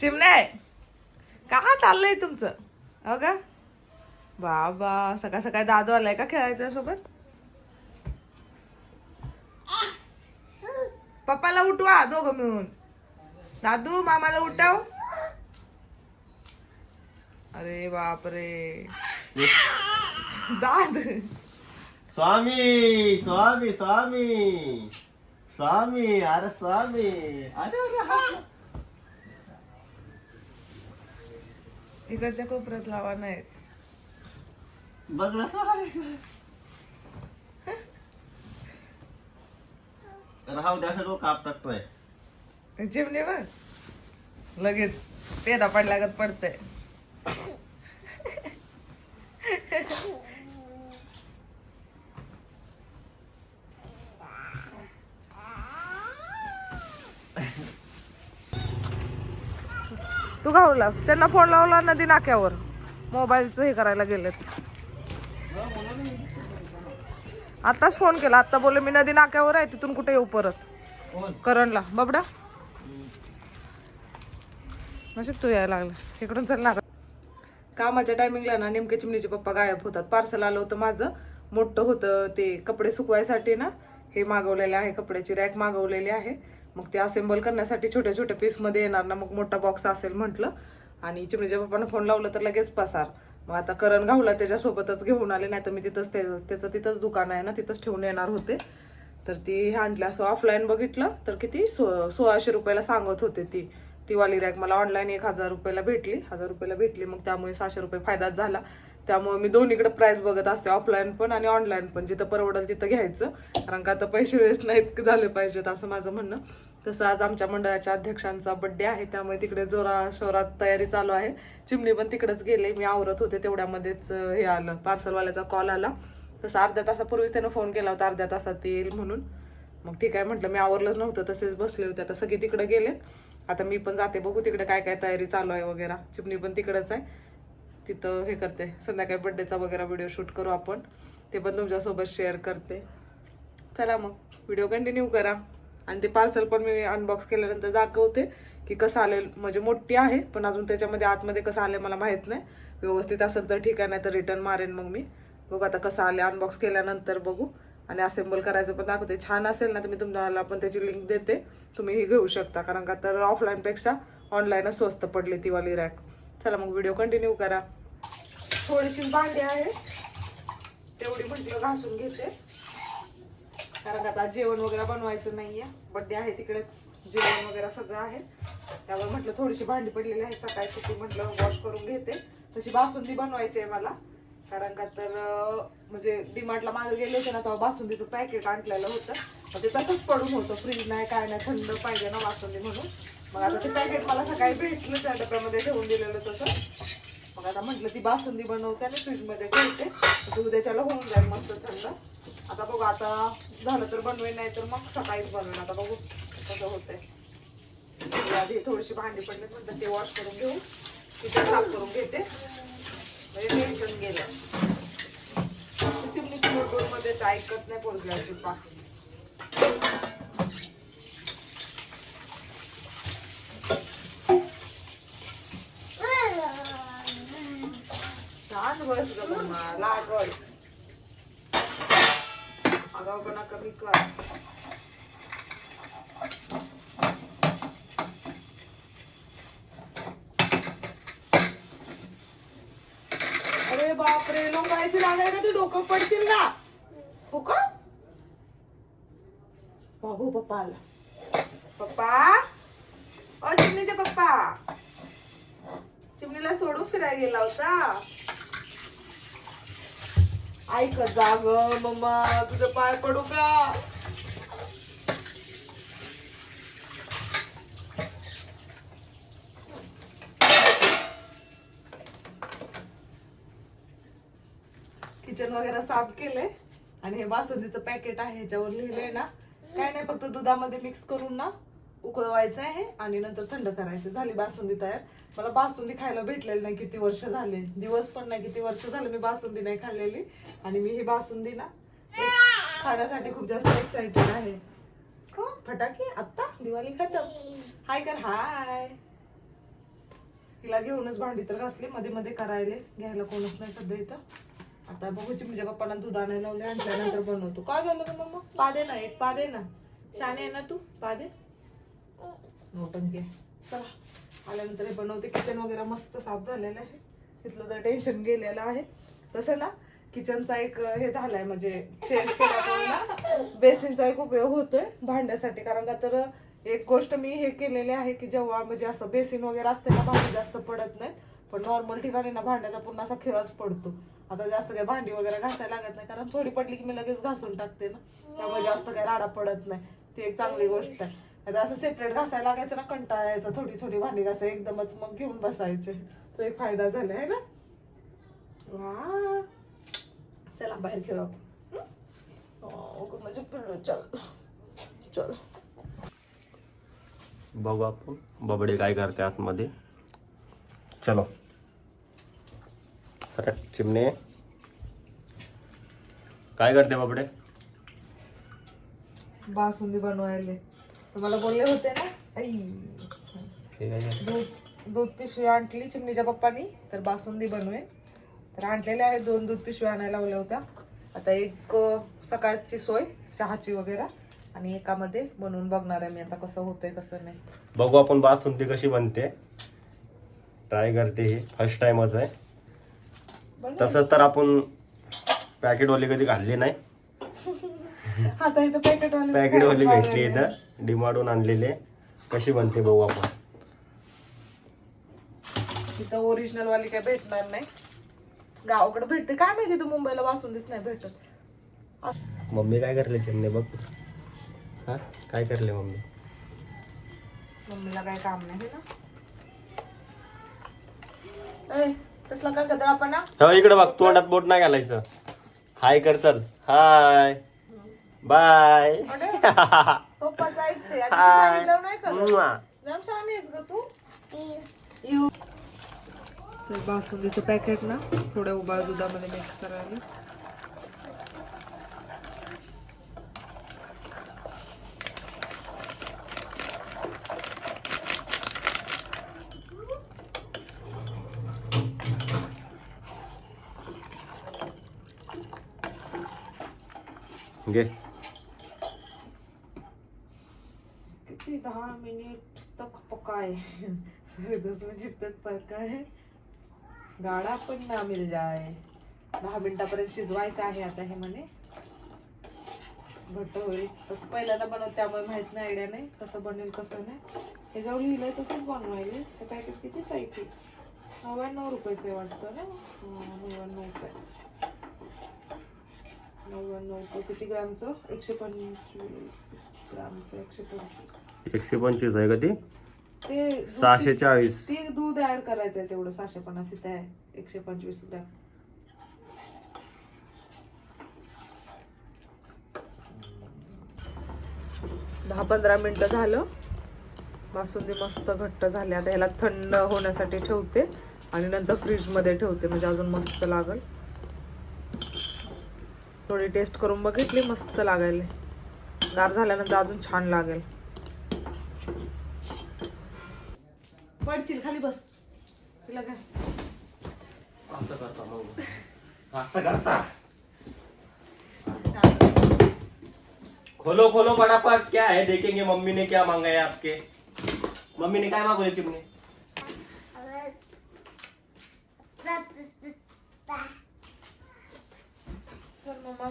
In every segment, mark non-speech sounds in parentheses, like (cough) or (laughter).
चिमणे का चाललंय तुमचं? हो का? बाबा सकाळ सकाळी दादू आलाय का खेळायच्या सोबत पप्पाला उठवा दोघं मिळून. दादू मामाला उठव. अरे बापरे. दाद. स्वामी स्वामी स्वामी. स्वामी अरे स्वामी. अरे अरे इकडच्या कोपऱ्यात लावा नाही बघ ना स्वामी राहू द्या सगळं काप टाकतोय चिमणीवर? लगेच. पेदा पडल्यागत पडतंय. तू गावला त्यांना फोन लावला नदी नाक्यावर. मोबाईलचं हे करायला गेलेत. आताच फोन केला. आता बोलले मी नदी नाक्यावर आहे तिथून कुठे येऊ परत? करणला. बबडा? नशीब तू यायला लागला. इकडून चल ना. कामाच्या टायमिंगला ना नेमके चिमणीचे पप्पा गायब होतात. पार्सल आलं होतं माझं. मोठं होतं ते कपडे सुकवायसाठी ना हे मागवलेले आहे कपड्याची रॅक मागवलेली आहे. मग ते असेंबल करण्यासाठी छोट्या छोट्या पीसमध्ये येणार ना मग मोठा बॉक्स असेल म्हटलं. आणि चिमणीच्या पप्पानं फोन लावलं तर लगेच पसार. मग आता करण घावला त्याच्यासोबतच घेऊन आले नाही तर मी तिथंच ते- त्याचं तिथंच दुकान आहे ना तिथंच ठेवून येणार होते. तर ती आणलं असं ऑफलाईन बघितलं तर किती सो सोळाशे रुपयाला सांगत होते ती. ती वाली रॅक मला ऑनलाईन एक हजार रुपयाला भेटली हजार रुपयाला भेटली मग त्यामुळे सहाशे रुपये फायदाच झाला. त्यामुळे मी दोन्हीकडे प्राइस बघत असते ऑफलाईन पण आणि ऑनलाईन पण. जिथं परवडेल तिथं घ्यायचं. कारण का आता पैसे वेस्ट नाहीत झाले पाहिजेत असं माझं म्हणणं. तसं आज आमच्या मंडळाच्या अध्यक्षांचा बड्डे आहे त्यामुळे तिकडे जोरा शोरात तयारी चालू आहे. चिमणी पण तिकडेच गेले मी आवरत होते तेवढ्यामध्येच हे आलं पार्सलवाल्याचा कॉल आला. तसं अर्ध्या तासापूर्वीच त्यानं फोन केला होता अर्ध्या तासात येईल म्हणून. मग ठीक आहे म्हटलं मी आवरलंच नव्हतं तसेच बसले होते आता सगळे तिकडे गेलेत. आता मी पण जाते बघू तिकडे काय काय तयारी चालू आहे वगैरे. चिमणी पण तिकडंच आहे. तिथं हे करते. संध्याकाळी बड्डेचा वगैरे व्हिडिओ शूट करू आपण. ते पण तुमच्यासोबत शेअर करते. चला मग व्हिडिओ कंटिन्यू करा. आणि ते पार्सल पण मी अनबॉक्स केल्यानंतर दाखवते की कसं आलेल म्हणजे मोठी आहे पण अजून त्याच्यामध्ये आतमध्ये कसं आलं मला माहीत नाही. व्यवस्थित असेल तर ठीक आहे नाही तर रिटर्न मारेन मग मी. बघू आता कसं आले अनबॉक्स केल्यानंतर बघू. आणि असेंबल करायचं पण दाखवते. छान असेल ना तर मी तुम्हाला पण त्याची लिंक देते. तुम्ही ही घेऊ शकता. कारण का तर ऑफलाईनपेक्षा ऑनलाईनच स्वस्त पडली ती वाली रॅक चला मग व्हिडिओ कंटिन्यू करा. थोडीशी भांडी आहे तेवढी म्हटलं घासून घेते. कारण का आता जेवण वगैरे बनवायचं नाहीये. बड्डे आहे तिकडेच. जेवण वगैरे सगळं आहे. त्यामुळे म्हटलं थोडीशी भांडी पडलेली आहे सकाळची ती म्हटलं वॉश करून घेते. तशी बासुंदी बनवायची आहे मला. कारण का तर म्हणजे डिमार्टला मागे गेले होते ना तेव्हा बासुंदीचं पॅकेट आणलेलं होतं. मग ते तसंच पडून होतं. फ्रीज नाही काय नाही थंड पाहिजे ना बासुंदी म्हणून. मग आता ते पॅकेट मला सकाळी भेटलं त्या डब्यामध्ये ठेवून दिलेलं तसं. मग आता म्हटलं ती बासुंदी बनवते आणि फ्रीजमध्ये ठेवते. म्हणजे उद्याच्याला होऊन जाईल मस्त थंड. आता बघू आता झालं तर बनवेन नाही तर मग सकाळीच बनवेन आता बघू कसं होतंय. आधी थोडीशी भांडी पडली म्हणतात ते वॉश करून घेऊ. तिथे साफ करून घेते. म्हणजे टेन्शन गेलं चिमणीची मध्ये ऐकत नाही पोरगी अजिबात. बस ग आगाऊपणा कमी कर अरे बापरे लोंगायची लागले का तू डोकं पडशील ना. हो का? बाबू पप्पा आला. पप्पा? अ चिमणीचे पप्पा. चिमणीला सोडून फिरायला गेला होता. ऐक जाग मम्मा तुझं पाय पडू का? किचन वगैरे साफ केले आणि हे बासुंदीचं पॅकेट आहे ह्याच्यावर लिहिलंय ना. काय नाही फक्त दुधामध्ये मिक्स करून ना. उकळवायचं आहे आणि नंतर थंड करायचं. झाली बासुंदी तयार. मला बासुंदी खायला भेटलेली नाही किती वर्ष झाले. दिवस पण नाही किती वर्ष झाले मी बासुंदी नाही खाल्लेली. आणि मी ही बासुंदी ना खाण्यासाठी खूप जास्त एक्साइटेड आहे. हो फटाके आत्ता दिवाळी खतम. हाय कर हाय तिला घेऊनच भांडी तर घासली मध्ये मध्ये करायले. घ्यायला कोणच नाही सध्या इथं. आता बघू म्हणजे पप्पाला दूध आणायला लावले आणल्यानंतर बनवतो. काय झालं मग? मम्मा पादे ना एक पादे ना. शाने आहे ना तू? पादे? नोटंकी. चला आल्यानंतर हे बनवते. किचन वगैरे मस्त साफ झालेलं आहे. तिथलं तर टेन्शन गेलेलं आहे. तसं ना किचनचा एक हे झालाय म्हणजे चेंज केल्यामुळे बेसिनचा एक उपयोग होतोय भांड्यासाठी. कारण का तर एक गोष्ट मी हे केलेली आहे की जेव्हा म्हणजे असं बेसिन वगैरे असते ना भांडी जास्त पडत नाही पण नॉर्मल ठिकाणी ना भांड्याचा पूर्ण असा खिळाच पडतो. आता जास्त काही भांडी वगैरे घासायला लागत नाही. कारण थोडी पडली की मी लगेच घासून टाकते ना. त्यामुळे जास्त काही राडा पडत नाही. ती एक चांगली गोष्ट आहे. आता असं सेपरेट घासायला लागायचं ना कंटाळा यायचा थोडी थोडी भांडी घासाय एकदमच मग घेऊन बसायचे. तो एक फायदा झाला आहे ना? वा. चला बाहेर खेळू आपण. म्हणजे चल. चल. बघू आपण. बबडे काय करते आतमध्ये. चलो. अरे चिमणे. काय करते बबडे? बासुंदी बनवायले. तुम्हाला बोलले होते ना? आई? दूध दूध पिशवी आणली चिमणीच्या पप्पानी तर बासुंदी बनवेन. तर आणलेल्या आहेत दोन दूध पिशव्या आणायला लावल्या होत्या. आता एक सकाळची सोय चहाची वगैरे आणि एकामध्ये बनवून बघणार आहे मी आता कसं होतंय कसं नाही. बघू आपण बासुंदी कशी बनते. ट्राय करते ही. फर्स्ट टाइमच आहे. बनव. तसं तर आपण पॅकेटवाले कधी खाल्ले नाही. (laughs) आता इथं पॅकेटवाले पॅकेटवाली भेटली इथं. डिमार्टून आणलेले. कशी बनते बघू आपण. तिथं ओरिजिनल वाली काय भेटणार नाही. गावाकडे भेटते. काय माहिती तू मुंबईला बासुंदीच नाही भेटत. मम्मी काय करले चिमणे बघ. हा? काय करले मम्मी? मम्मीला काय काम नाही ना. ए, तसला काय कदळ आपण ना हो इकडे बघ तोंडात बोट नाही घालायचं. हाय कर चल. Hi bye. (laughs) पप्पाचं ऐकते. बासुंदीचं पॅकेट ना थोड्या उबाळ दुधामध्ये मिक्स करायला घे किती दहा मिनिट तक पकाय. सॉरी दस मिनिट तक पकाय गाडा पण ना मिल जाय दहा मिनिटापर्यंत शिजवायचं आहे आता हे म्हणे. घट्ट होईल. तसं पहिल्यांदा बनवत त्यामुळे माहीत नाही आयडिया नाही कसं बनेल कसं नाही. हे ह्याच्यावर लिहिलंय तसंच बनवायले. ते पॅकेट कितीच आहे की नव्याण्णव रुपयाचं वाटतं ना? हं, नव्याण्णवचं. आहे नव्याण्णवचं किती ग्रामचं? एकशे पंचवीस. ग्रामचं एकशे पंचवीस. एकशे पंचवीस आहे का ती? ते दूध- सहाशे चाळीस. ते दूध ऍड करायचंय तेवढं सहाशे पन्नास इथे आहे. एकशे पंचवीस ग्रॅम. दहा पंधरा मिनिटं झालं. बासुंदी मस्त घट्ट झाली. आता ह्याला थंड होण्यासाठी ठेवते आणि नंतर फ्रीजमध्ये ठेवते. म्हणजे अजून मस्त लागल. थोडी टेस्ट करून बघितली मस्त लागायला. गार झाल्यानंतर अजून छान लागेल. पडशील खाली बस. तिला काय असं करता मग. असं करता? खोलो खोलो फटाफट क्या है देखेंगे मम्मी ने क्या मांगा है आपके? मम्मी ने काय मागवले चिमणे? Sir mamma.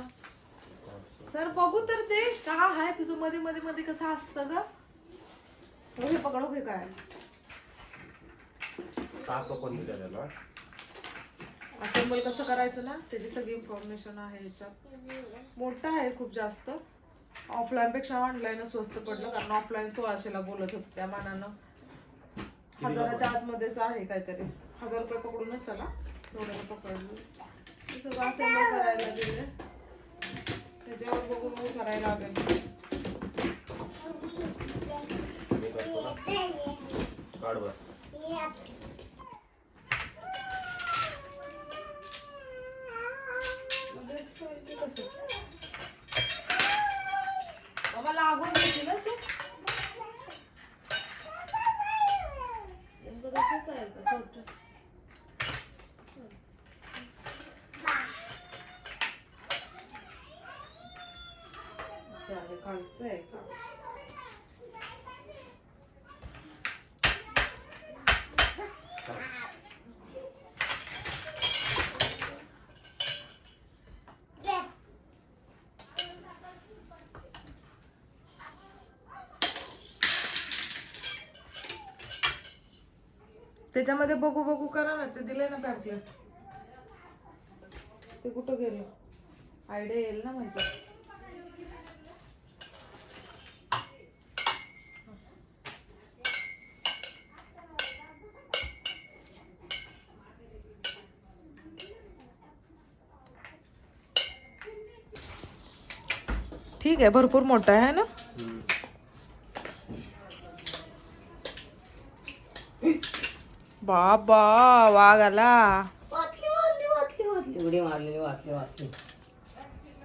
सर बघू तर ते का आहे तुझं? मध्ये मध्ये मध्ये कसं असतं ग? हो, हे पकडू घे काय साप दिलेलं असेंबल कसं करायचं ना? त्याची सगळी इन्फॉर्मेशन आहे याच्यात. मोठं आहे खूप जास्त. ऑफलाईन पेक्षा ऑनलाईन स्वस्त पडलं कारण ऑफलाईन सोळाशेला बोलत होते त्या मानानं. हजाराच्या आतमध्येच आहे काहीतरी. हजार रुपये पकडूनच चला. थोडं पकडलं. सगळं असेंबल करायला दिले त्याच्यावर बघून बघून करायला लागेल. काढ बस बाबा लागून घेते ना तू नेमकं तसंच खालचं आहे का त्याच्यामध्ये बघू बघू करा ना ते दिले ना पॅम्पलेट ते कुठं गेलं? आयडिया येईल ना म्हणजे. ठीक आहे भरपूर मोठा आहे ना? बाबा वाघ आला. वाचली उडी मारलेली वाचली वाचली.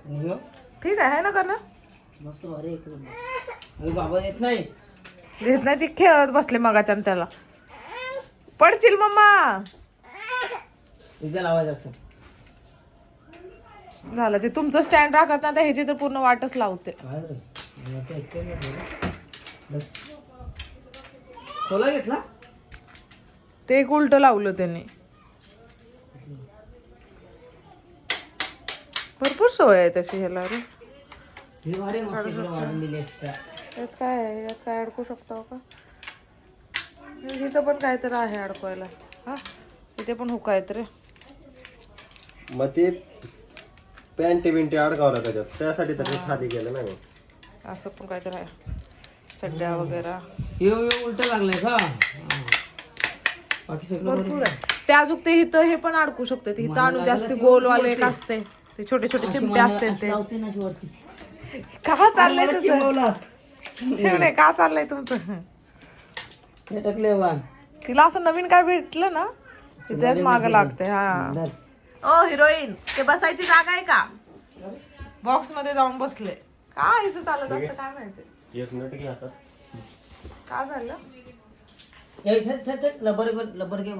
आणि? ठीक आहे ना करणं मस्त भारी एक अरे बाबा येत नाही. घेत नाही ती खेळत बसले मगाच्या त्याला. पडशील मम्मा. इथे लावायचं असं. झालं. ते तुमचं स्टँड राखत ना तर ह्याची तर पूर्ण वाटच लावते. खोला घेतला? ते एक उलट लावलं त्यांनी. भरपूर सोय आहे तशी ह्याला रे. ही भारी मस्त इकडे वाढून दिली एक्स्ट्रा यात काय आहे? यात काय अडकू शकतो का इथं पण काहीतरी आहे अडकवायला. हा? इथे पण हुक आहेत रे. मग ते पॅन्टी बिंटी अडकावला त्याच्यात त्यासाठी तर ते खाली गेलं ना मी असं पण काहीतरी आहे. चड्ड्या वगैरे. यो यो उलट लागलंय का? हा. बाकी सगळं. भरपूर आहे. ते अजून ते इथं हे पण अडकू शकते. ते इथं आणून जास्त गोलवाले एक असते. ते छोटे छोटे चिमटे असते असं ते. लावते ना. का चाललंय मला तुझं का चाललंय तुमचं? हे टाकले तिला असं नवीन काय भेटलं ना? की त्याच माग लागते हा. धर. ओ हिरोईन ते बसायची जागा आहे का? बॉक्समध्ये जाऊन बसले. काय इथं चालत असतं काय माहिती? एक मिनिट घे आता. का झालं? लबर लबर घे.